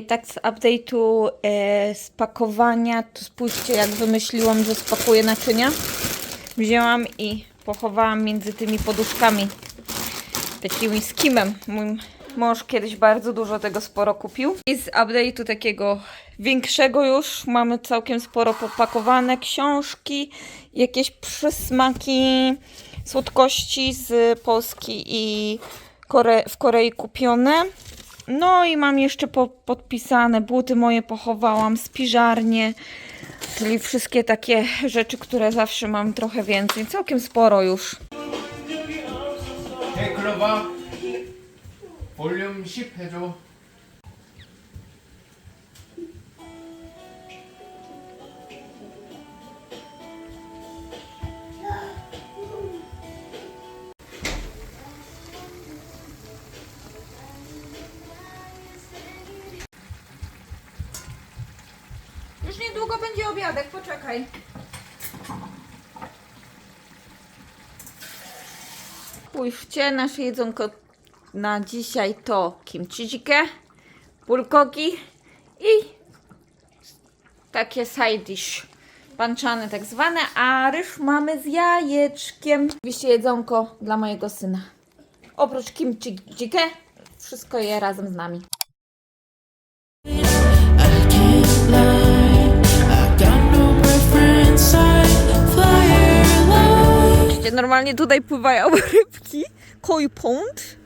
Okej, tak z update'u e, spakowania, to spójrzcie jak wymyśliłam, że spakuję naczynia. Wzięłam i pochowałam między tymi poduszkami. Takimi z kimem. Mój mąż kiedyś bardzo dużo tego sporo kupił. I z update'u takiego większego już mamy całkiem sporo popakowane książki, jakieś przysmaki, słodkości z Polski i Kore w Korei kupione. No i mam jeszcze po podpisane buty moje pochowałam, spiżarnie, czyli wszystkie takie rzeczy, które zawsze mam trochę więcej. Całkiem sporo już. 네, 글로바 볼륨 10 해줘. Obiadek, poczekaj. Spójrzcie, nasze jedzonko na dzisiaj to kimchi jjigae, bulgogi i takie side dish, panczane tak zwane, a ryż mamy z jajeczkiem. Oczywiście jedzonko dla mojego syna. Oprócz kimchi jjigae, wszystko je razem z nami. Normalnie tutaj pływają rybki, koi pond,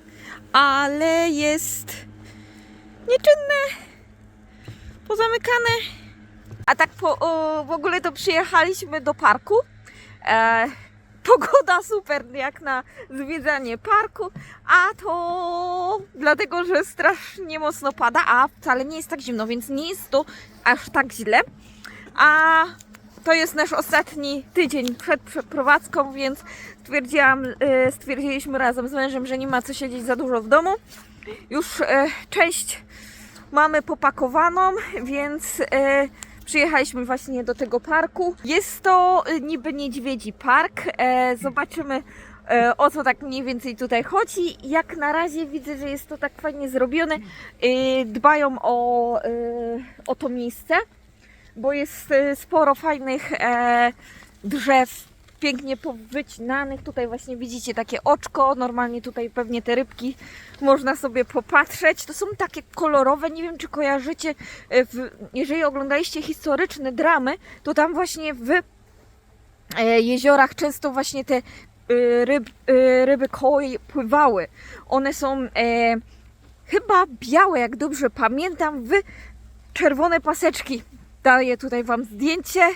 ale jest nieczynne, pozamykane. A tak po, o, w ogóle to przyjechaliśmy do parku. E, pogoda super jak na zwiedzanie parku, a to dlatego, że strasznie mocno pada, a wcale nie jest tak zimno, więc nie jest to aż tak źle. A to jest nasz ostatni tydzień przed przeprowadzką, więc stwierdziłam, e, stwierdziliśmy razem z mężem, że nie ma co siedzieć za dużo w domu. Już e, część mamy popakowaną, więc e, przyjechaliśmy właśnie do tego parku. Jest to niby niedźwiedzi park. E, zobaczymy e, o co tak mniej więcej tutaj chodzi. Jak na razie widzę, że jest to tak fajnie zrobione. Dbają o, o to miejsce bo jest e, sporo fajnych e, drzew, pięknie powycinanych. Tutaj właśnie widzicie takie oczko, normalnie tutaj pewnie te rybki można sobie popatrzeć. To są takie kolorowe, nie wiem czy kojarzycie, e, w, jeżeli oglądaliście historyczne dramy, to tam właśnie w jeziorach często właśnie te ryb, ryby koi pływały. One są e, chyba białe, jak dobrze pamiętam, w czerwone paseczki. Daję tutaj Wam zdjęcie,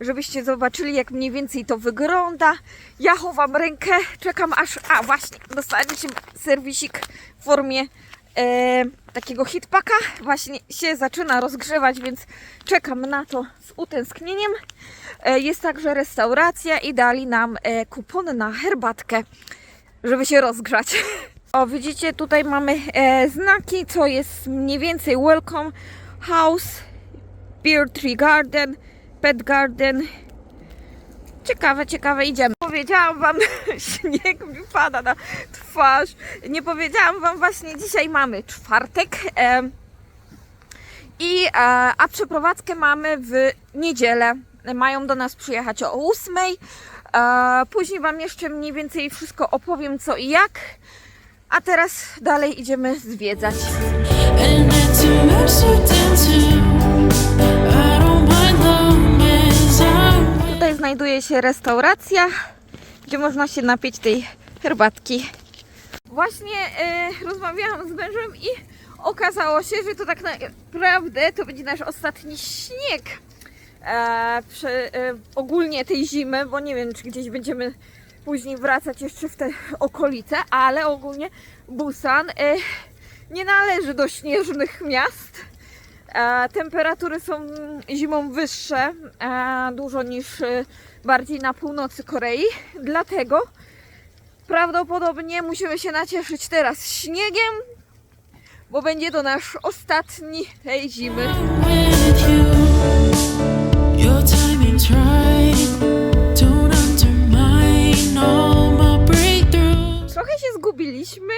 żebyście zobaczyli, jak mniej więcej to wygląda. Ja chowam rękę, czekam aż. A właśnie, dostaniecie serwisik w formie e, takiego hitpaka. Właśnie się zaczyna rozgrzewać, więc czekam na to z utęsknieniem. E, jest także restauracja i dali nam e, kupon na herbatkę, żeby się rozgrzać. O, widzicie, tutaj mamy e, znaki, co jest mniej więcej welcome house, beer tree garden, pet garden. Ciekawe, ciekawe, idziemy. Powiedziałam wam, śnieg mi pada na twarz. Nie powiedziałam wam właśnie, dzisiaj mamy czwartek. E, i, e, a przeprowadzkę mamy w niedzielę. Mają do nas przyjechać o 8. E, później Wam jeszcze mniej więcej wszystko opowiem co i jak. A teraz dalej idziemy zwiedzać. And znajduje się restauracja, gdzie można się napić tej herbatki. Właśnie e, rozmawiałam z mężem i okazało się, że to tak naprawdę to będzie nasz ostatni śnieg e, przy, e, ogólnie tej zimy, bo nie wiem, czy gdzieś będziemy później wracać jeszcze w te okolice, ale ogólnie Busan e, nie należy do śnieżnych miast. E, temperatury są zimą wyższe e, dużo niż e, bardziej na północy Korei, dlatego prawdopodobnie musimy się nacieszyć teraz śniegiem, bo będzie to nasz ostatni tej zimy. Trochę się zgubiliśmy,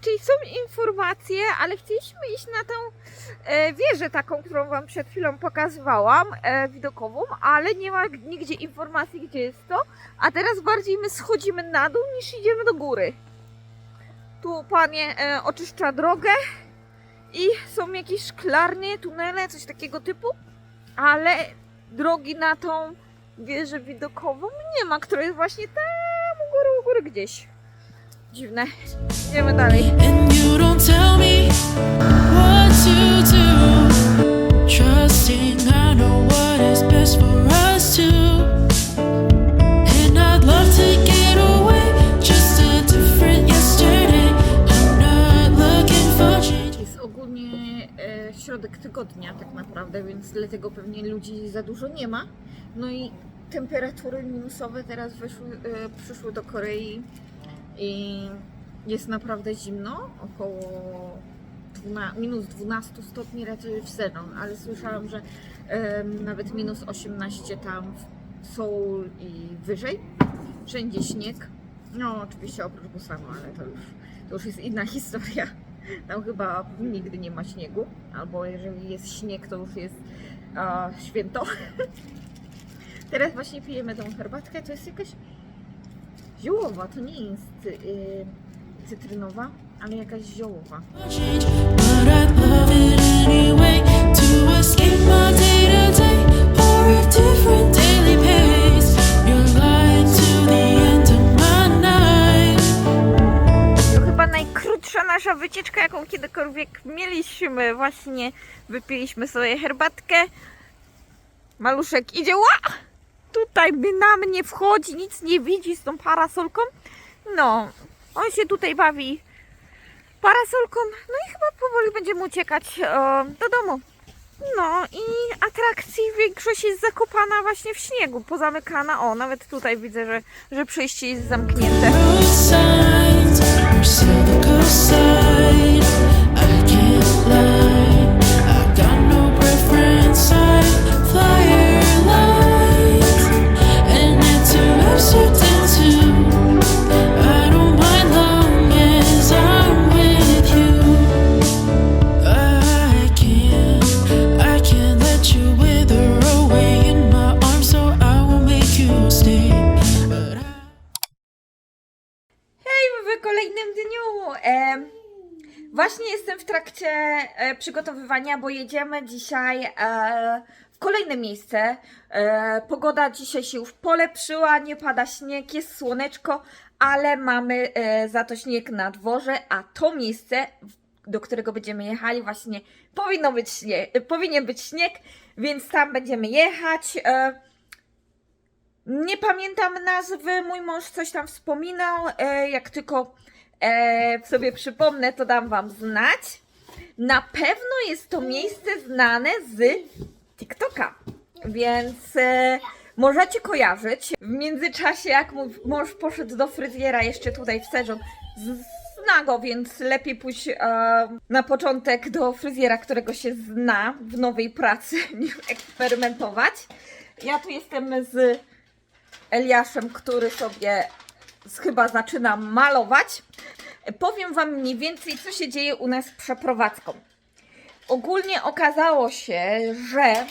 Czyli są informacje, ale chcieliśmy iść na tą e, wieżę taką, którą Wam przed chwilą pokazywałam, e, widokową, ale nie ma nigdzie informacji, gdzie jest to. A teraz bardziej my schodzimy na dół niż idziemy do góry. Tu panie e, oczyszcza drogę i są jakieś szklarnie, tunele, coś takiego typu, ale drogi na tą wieżę widokową nie ma, która jest właśnie tam u góry, u góry gdzieś. Dziwne. Idziemy dalej. Jest ogólnie e, środek tygodnia tak naprawdę, więc dlatego pewnie ludzi za dużo nie ma. No i temperatury minusowe teraz wyszły, e, przyszły do Korei i jest naprawdę zimno, około 12, minus 12 stopni raczej w Senon, ale słyszałam, że em, nawet minus 18 tam w Seoul i wyżej. Wszędzie śnieg. No oczywiście oprócz Busanu, ale to już, to już jest inna historia. Tam chyba nigdy nie ma śniegu, albo jeżeli jest śnieg, to już jest a, święto. Teraz właśnie pijemy tą herbatkę. To jest jakaś ziołowa, to nie jest y, cytrynowa, ale jakaś ziołowa. To chyba najkrótsza nasza wycieczka, jaką kiedykolwiek mieliśmy. Właśnie wypiliśmy sobie herbatkę. Maluszek idzie, ła! Tutaj by na mnie wchodzi, nic nie widzi z tą parasolką. No, on się tutaj bawi parasolką. No i chyba powoli będziemy uciekać e, do domu. No i atrakcji większość jest zakopana właśnie w śniegu, pozamykana. O, nawet tutaj widzę, że, że przejście jest zamknięte. Właśnie jestem w trakcie e, przygotowywania, bo jedziemy dzisiaj e, w kolejne miejsce. E, pogoda dzisiaj się już polepszyła, nie pada śnieg, jest słoneczko, ale mamy za to śnieg na dworze, a to miejsce, do którego będziemy jechali, właśnie powinno być śnieg, powinien być śnieg, więc tam będziemy jechać. Nie pamiętam nazwy, mój mąż coś tam wspominał. Jak tylko e, sobie przypomnę, to dam Wam znać. Na pewno jest to miejsce znane z TikToka, więc e, możecie kojarzyć. W międzyczasie, jak mój mąż poszedł do fryzjera jeszcze tutaj w Sejong, zna go, więc lepiej pójść e, na początek do fryzjera, którego się zna w nowej pracy, niż eksperymentować. Ja tu jestem z Eliaszem, który sobie chyba zaczyna malować. Powiem Wam mniej więcej, co się dzieje u nas z przeprowadzką. Ogólnie okazało się, że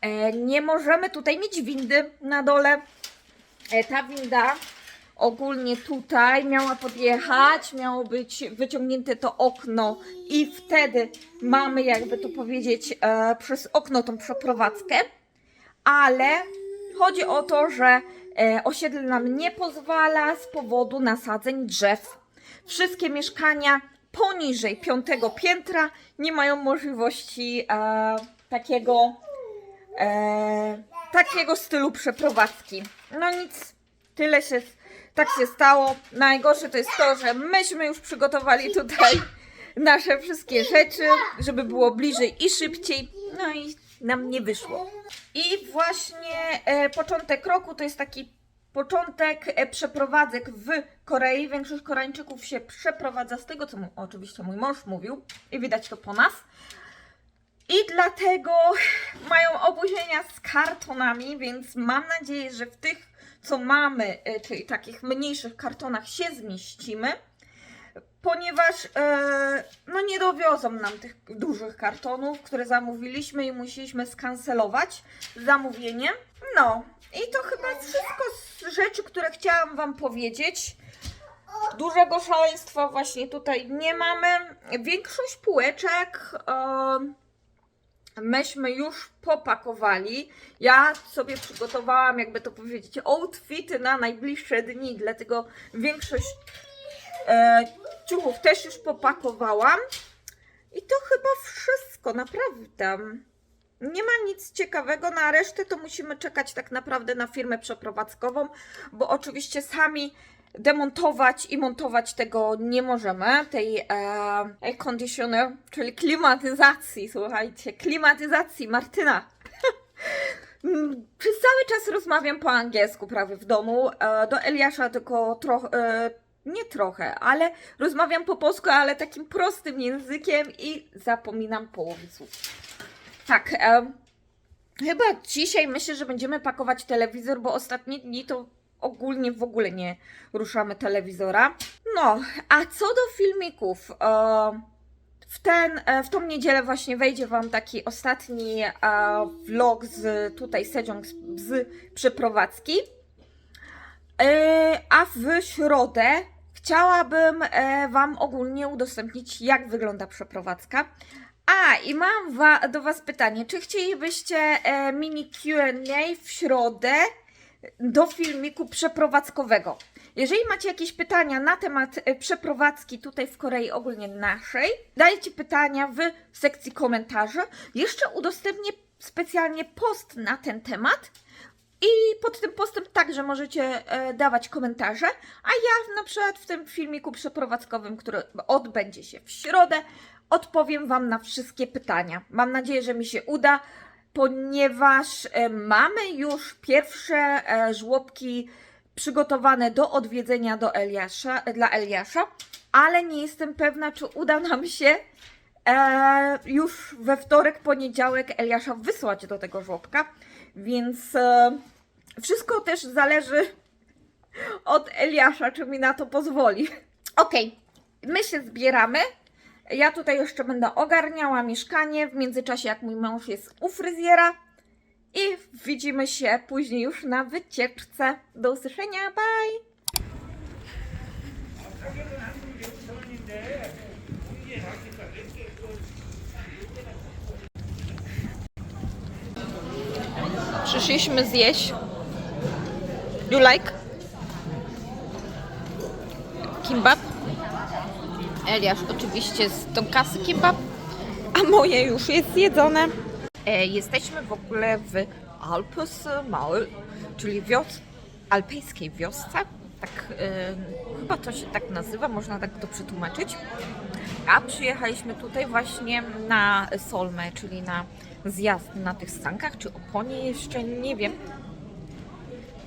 e, nie możemy tutaj mieć windy na dole. E, ta winda ogólnie tutaj miała podjechać, miało być wyciągnięte to okno i wtedy mamy, jakby to powiedzieć, e, przez okno tą przeprowadzkę ale chodzi o to, że osiedle nam nie pozwala z powodu nasadzeń drzew. Wszystkie mieszkania poniżej piątego piętra nie mają możliwości e, takiego, e, takiego stylu przeprowadzki. No nic, tyle się, tak się stało. Najgorsze to jest to, że myśmy już przygotowali tutaj nasze wszystkie rzeczy, żeby było bliżej i szybciej. No i nam nie wyszło. I właśnie e, początek roku to jest taki początek e, przeprowadzek w Korei. Większość Koreańczyków się przeprowadza z tego, co mu, oczywiście mój mąż mówił i widać to po nas. I dlatego mają opóźnienia z kartonami, więc mam nadzieję, że w tych, co mamy, e, czyli takich mniejszych kartonach się zmieścimy. ponieważ e, no nie dowiozą nam tych dużych kartonów, które zamówiliśmy i musieliśmy skancelować zamówienie. No i to chyba wszystko z rzeczy, które chciałam Wam powiedzieć. Dużego szaleństwa właśnie tutaj nie mamy. Większość półeczek e, myśmy już popakowali. Ja sobie przygotowałam, jakby to powiedzieć, outfity na najbliższe dni, dlatego większość e, ciuchów też już popakowałam. I to chyba wszystko, naprawdę. Nie ma nic ciekawego, na resztę to musimy czekać tak naprawdę na firmę przeprowadzkową, bo oczywiście sami demontować i montować tego nie możemy, tej e, air conditioner, czyli klimatyzacji, słuchajcie, klimatyzacji Martyna. Przez cały czas rozmawiam po angielsku prawie w domu, e, do Eliasza tylko trochę, e, nie trochę, ale rozmawiam po polsku, ale takim prostym językiem i zapominam połowy słów. Tak, e, chyba dzisiaj myślę, że będziemy pakować telewizor, bo ostatnie dni to ogólnie w ogóle nie ruszamy telewizora. No, a co do filmików, e, w, ten, e, w tą niedzielę właśnie wejdzie Wam taki ostatni e, vlog z tutaj Sejong z, z przeprowadzki. E, a w środę chciałabym e, Wam ogólnie udostępnić, jak wygląda przeprowadzka. A, i mam wa- do Was pytanie, czy chcielibyście e, mini Q&A w środę do filmiku przeprowadzkowego? Jeżeli macie jakieś pytania na temat e, przeprowadzki tutaj w Korei ogólnie naszej, dajcie pytania w sekcji komentarzy. Jeszcze udostępnię specjalnie post na ten temat. I pod tym postem także możecie e, dawać komentarze, a ja na przykład w tym filmiku przeprowadzkowym, który odbędzie się w środę, odpowiem Wam na wszystkie pytania. Mam nadzieję, że mi się uda, ponieważ e, mamy już pierwsze e, żłobki przygotowane do odwiedzenia do Eliasza, dla Eliasza, ale nie jestem pewna, czy uda nam się e, już we wtorek, poniedziałek Eliasza wysłać do tego żłobka, więc wszystko też zależy od Eliasza, czy mi na to pozwoli. Okej, my się zbieramy. Ja tutaj jeszcze będę ogarniała mieszkanie w międzyczasie, jak mój mąż jest u fryzjera. I widzimy się później już na wycieczce. Do usłyszenia, bye! Przyszliśmy zjeść. You like? Kimbab? Eliasz oczywiście z tonkasy kimbab, a moje już jest zjedzone. E, jesteśmy w ogóle w Alpes Maul, czyli wios alpejskiej wiosce. Tak, e, chyba to się tak nazywa, można tak to przetłumaczyć. A przyjechaliśmy tutaj właśnie na Solmę, czyli na zjazd na tych sankach, czy oponie jeszcze nie wiem.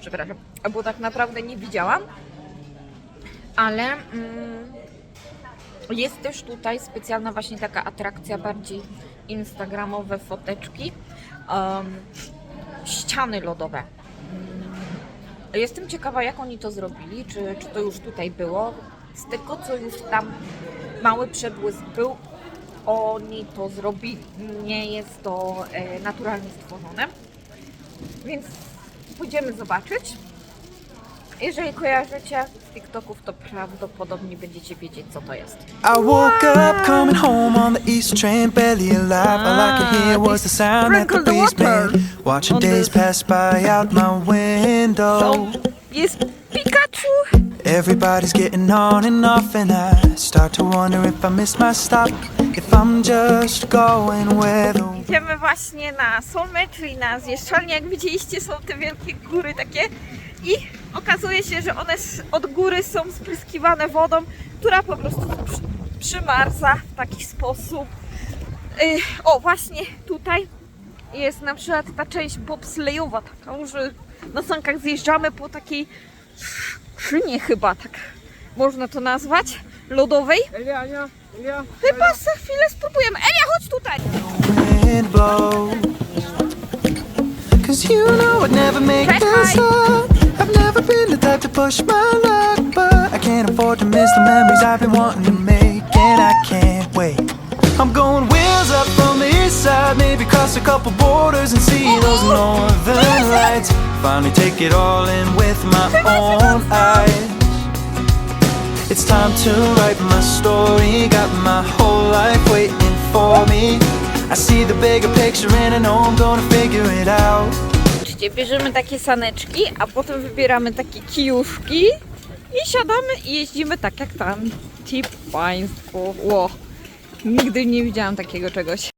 Przepraszam, bo tak naprawdę nie widziałam. Ale mm, jest też tutaj specjalna właśnie taka atrakcja, bardziej instagramowe foteczki, um, ściany lodowe. Jestem ciekawa, jak oni to zrobili, czy, czy to już tutaj było. Z tego, co już tam mały przebłysk był, oni to zrobili. Nie jest to e, naturalnie stworzone. Więc pójdziemy zobaczyć. Jeżeli kojarzycie z TikToków, to prawdopodobnie będziecie wiedzieć, co to jest. I woke up coming home on the East train, barely alive. All I could hear was the sound that the breeze made. Watching days pass by out my window. Jest Pikachu! Everybody's getting on and off, and I start to wonder if I missed my stop. If I'm just going where the Idziemy właśnie na Solmę, czyli na zjeżdżalnię. Jak widzieliście, są te wielkie góry takie i okazuje się, że one od góry są spryskiwane wodą, która po prostu przy, przymarza w taki sposób. Y, o, właśnie tutaj jest na przykład ta część bobslejowa, taka, że na sankach zjeżdżamy po takiej sz- szynie chyba, tak można to nazwać, lodowej. Chyba za chwilę spróbujemy. Elia, chodź tutaj! wind blows. Cause you know I'd never make Hey, this hi. up. I've never been the type to push my luck, but I can't afford to miss the memories I've been wanting to make, and I can't wait. I'm going wheels up from the east side, maybe cross a couple borders and see those northern lights. Finally take it all in with my own eyes. It's time to write my story, got my whole life waiting for me. I see the bigger picture and I know I'm gonna figure it out. Bierzemy takie saneczki, a potem wybieramy takie kijuszki i siadamy i jeździmy tak jak tam. Tip państwo. Ło. Nigdy nie widziałam takiego czegoś.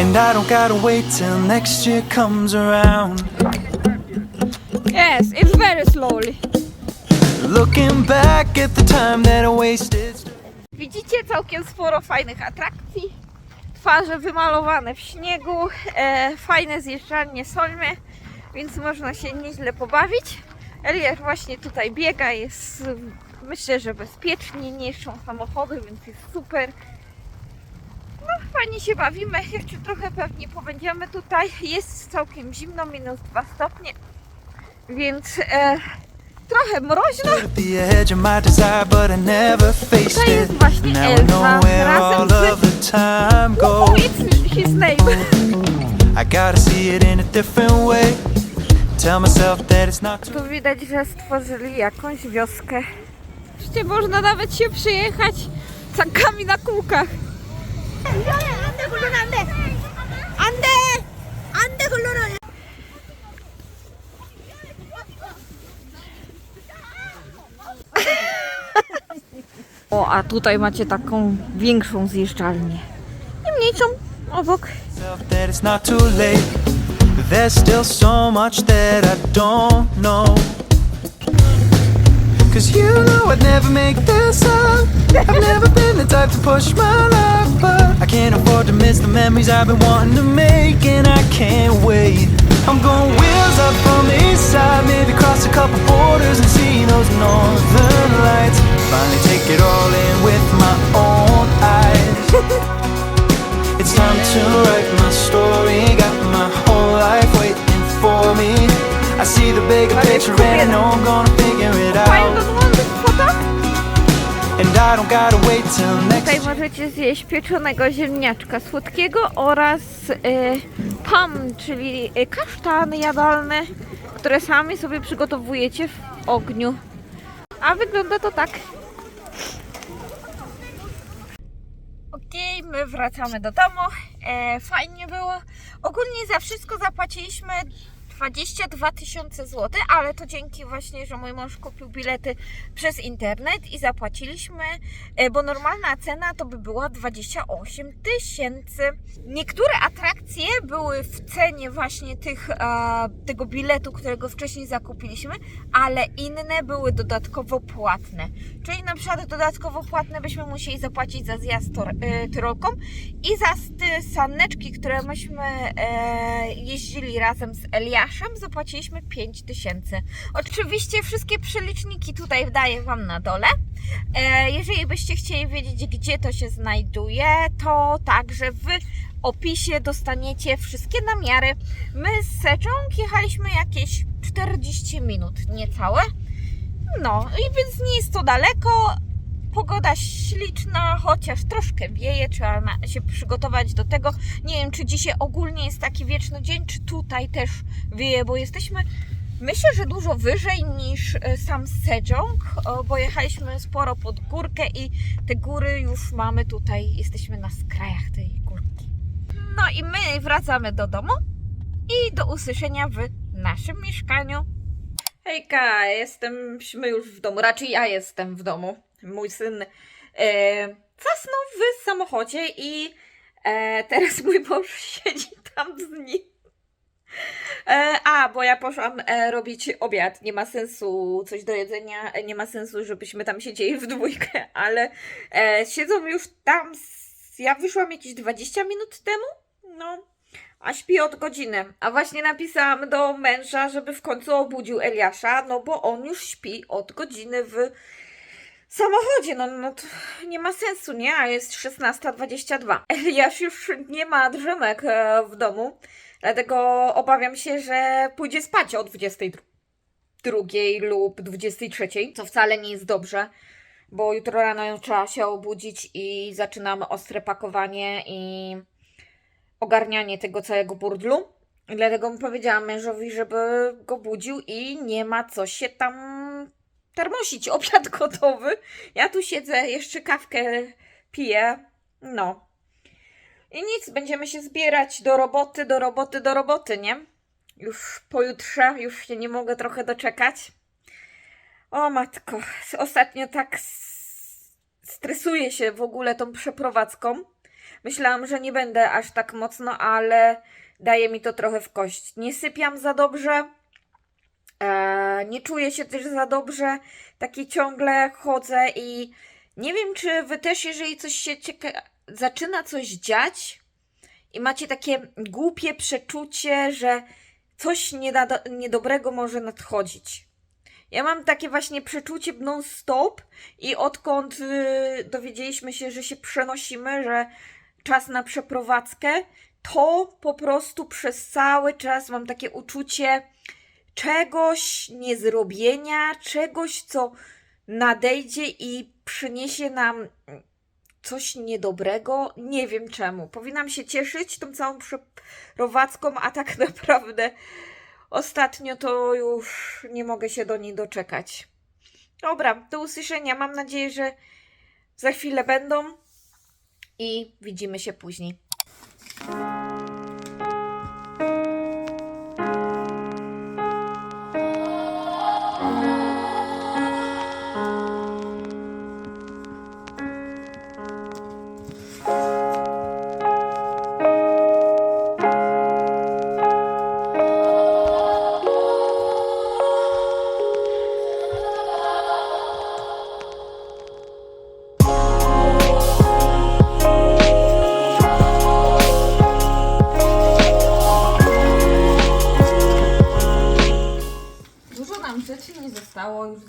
And I don't gotta wait till next year comes around. Yes, it's very slowly. Looking back at the time that I wasted. Widzicie całkiem sporo fajnych atrakcji. Twarze wymalowane w śniegu, e, fajne zjeżdżalnie solmy, więc można się nieźle pobawić. Eliasz właśnie tutaj biega, jest myślę, że bezpiecznie, nie samochody, więc jest super. No, fajnie się bawimy, jeszcze trochę pewnie pobędziemy tutaj. Jest całkiem zimno, minus 2 stopnie, więc e, trochę mroźno. At the edge of my desire, but I never faced Tutaj jest it. właśnie Now I Elsa know where razem all z- of the time Oh, goes. it's his name. I gotta see it in a different way. Tell myself that it's not too Tu widać, że stworzyli jakąś wioskę. Wreszcie można nawet się przyjechać sankami na kółkach. 안 A tutaj macie taką większą zjeżdżalnię. I mniejszą obok. there's still so much that I don't know. Cause you know I'd never make this up. I've never been the type to push my but I can't afford to miss the memories I've been wanting to make, and I can't wait. I'm going wheels up from the east side, maybe cross a couple borders and see those northern lights. Finally it all in with my own eyes. It's time to write my story. Got my whole life waiting for me. I see the bigger picture and I know I'm gonna figure it out. And I don't gotta wait till next Tutaj możecie zjeść pieczonego ziemniaczka słodkiego oraz y, pam, czyli y, kasztany jadalne, które sami sobie przygotowujecie w ogniu. A wygląda to tak. Okej, my wracamy do domu. E, fajnie było. Ogólnie za wszystko zapłaciliśmy 22 tysiące złotych, ale to dzięki właśnie, że mój mąż kupił bilety przez internet i zapłaciliśmy, e, bo normalna cena to by była 28 tysięcy. Niektóre atrakcje były w cenie właśnie tych, e, tego biletu, którego wcześniej zakupiliśmy, ale inne były dodatkowo płatne. Czyli na przykład dodatkowo płatne byśmy musieli zapłacić za zjazd tor, e, tyrolką i za te saneczki, które myśmy jeździli razem z Zapłaciliśmy 5 tysięcy. Oczywiście wszystkie przeliczniki tutaj daję Wam na dole. E, jeżeli byście chcieli wiedzieć, gdzie to się znajduje, to także w opisie dostaniecie wszystkie namiary. My z Seczong jechaliśmy jakieś 40 minut, niecałe. No, i więc nie jest to daleko. Pogoda śliczna, chociaż troszkę wieje, trzeba się przygotować do tego. Nie wiem, czy dzisiaj ogólnie jest taki wieczny dzień, czy tutaj też wieje, bo jesteśmy myślę, że dużo wyżej niż e, sam Sejong, bo jechaliśmy sporo pod górkę i te góry już mamy tutaj, jesteśmy na skrajach tej górki. No i my wracamy do domu i do usłyszenia w naszym mieszkaniu. Hejka, jesteśmy już w domu, raczej ja jestem w domu. Mój syn e, zasnął w samochodzie i e, teraz mój mąż siedzi tam z nim. E, a, bo ja poszłam e, robić obiad. Nie ma sensu coś do jedzenia, nie ma sensu, żebyśmy tam siedzieli w dwójkę, ale e, siedzą już tam. Z, ja wyszłam jakieś 20 minut temu. No, a śpi od godziny. A właśnie napisałam do męża, żeby w końcu obudził Eliasza, no bo on już śpi od godziny w samochodzie. No, no to nie ma sensu, nie? A jest 16.22. Eliasz już nie ma drzemek e, w domu, dlatego obawiam się, że pójdzie spać o 22. lub 23, co wcale nie jest dobrze, bo jutro rano trzeba się obudzić i zaczynamy ostre pakowanie i ogarnianie tego całego burdlu. Dlatego mu powiedziałam mężowi, żeby go budził i nie ma co się tam termosić. Obiad gotowy. Ja tu siedzę, jeszcze kawkę piję. No. I nic, będziemy się zbierać do roboty, do roboty, do roboty, nie? Już pojutrze, już się nie mogę trochę doczekać. O matko, ostatnio tak stresuję się w ogóle tą przeprowadzką. Myślałam, że nie będę aż tak mocno, ale daje mi to trochę w kość. Nie sypiam za dobrze, nie czuję się też za dobrze, taki ciągle chodzę i nie wiem, czy wy też, jeżeli coś się cieka- zaczyna coś dziać i macie takie głupie przeczucie, że coś nieda- niedobrego może nadchodzić. Ja mam takie właśnie przeczucie non-stop i odkąd y, dowiedzieliśmy się, że się przenosimy, że czas na przeprowadzkę, to po prostu przez cały czas mam takie uczucie czegoś niezrobienia, czegoś, co nadejdzie i przyniesie nam coś niedobrego. Nie wiem czemu. Powinnam się cieszyć tą całą przeprowadzką, a tak naprawdę ostatnio to już nie mogę się do niej doczekać. Dobra, do usłyszenia. Mam nadzieję, że za chwilę będą i widzimy się później.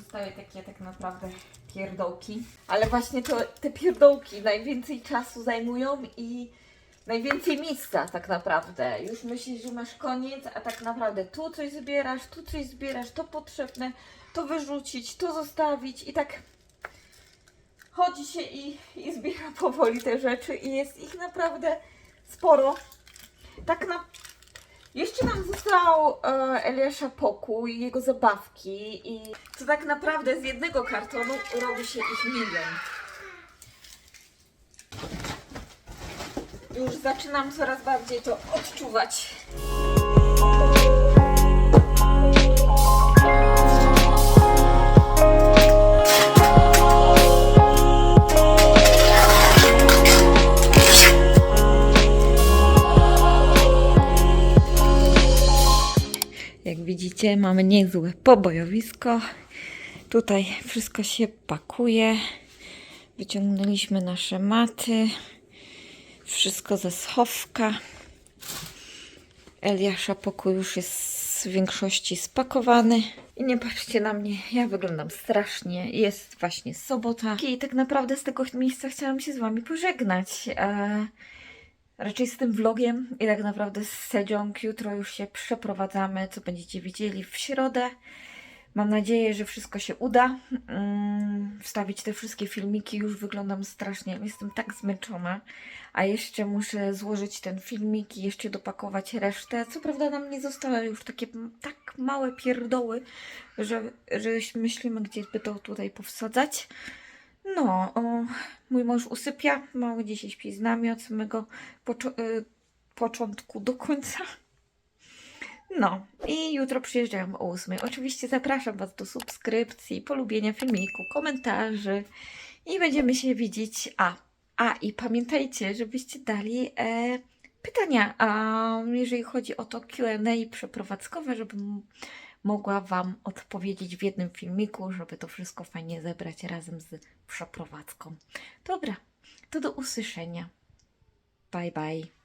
Zostały takie tak naprawdę pierdołki. Ale właśnie to, te pierdołki najwięcej czasu zajmują i najwięcej miejsca tak naprawdę. Już myślisz, że masz koniec, a tak naprawdę tu coś zbierasz, tu coś zbierasz, to potrzebne, to wyrzucić, to zostawić i tak chodzi się i, i zbiera powoli te rzeczy i jest ich naprawdę sporo. Tak na jeszcze nam został e, Eliasza pokój, jego zabawki i to tak naprawdę z jednego kartonu robi się ich milion. Już zaczynam coraz bardziej to odczuwać. Widzicie, mamy niezłe pobojowisko. Tutaj wszystko się pakuje. Wyciągnęliśmy nasze maty. Wszystko ze schowka. Eliasza pokój już jest w większości spakowany. I nie patrzcie na mnie, ja wyglądam strasznie. Jest właśnie sobota. I tak naprawdę z tego miejsca chciałam się z Wami pożegnać. E, raczej z tym vlogiem i tak naprawdę z Sejong. Jutro już się przeprowadzamy, co będziecie widzieli w środę. Mam nadzieję, że wszystko się uda. Mm, wstawić te wszystkie filmiki. Już wyglądam strasznie. Jestem tak zmęczona. A jeszcze muszę złożyć ten filmik i jeszcze dopakować resztę. Co prawda nam nie zostały już takie tak małe pierdoły, że, że myślimy, gdzie by to tutaj powsadzać. No, o, mój mąż usypia. Mały dzisiaj śpi z nami od samego y, początku do końca. No i jutro przyjeżdżają o 8. Oczywiście zapraszam Was do subskrypcji, polubienia filmiku, komentarzy i będziemy się widzieć. A, a i pamiętajcie, żebyście dali e, pytania, a jeżeli chodzi o to Q&A przeprowadzkowe, żebym mogła Wam odpowiedzieć w jednym filmiku, żeby to wszystko fajnie zebrać razem z przeprowadzką. Dobra, to do usłyszenia. Bye bye.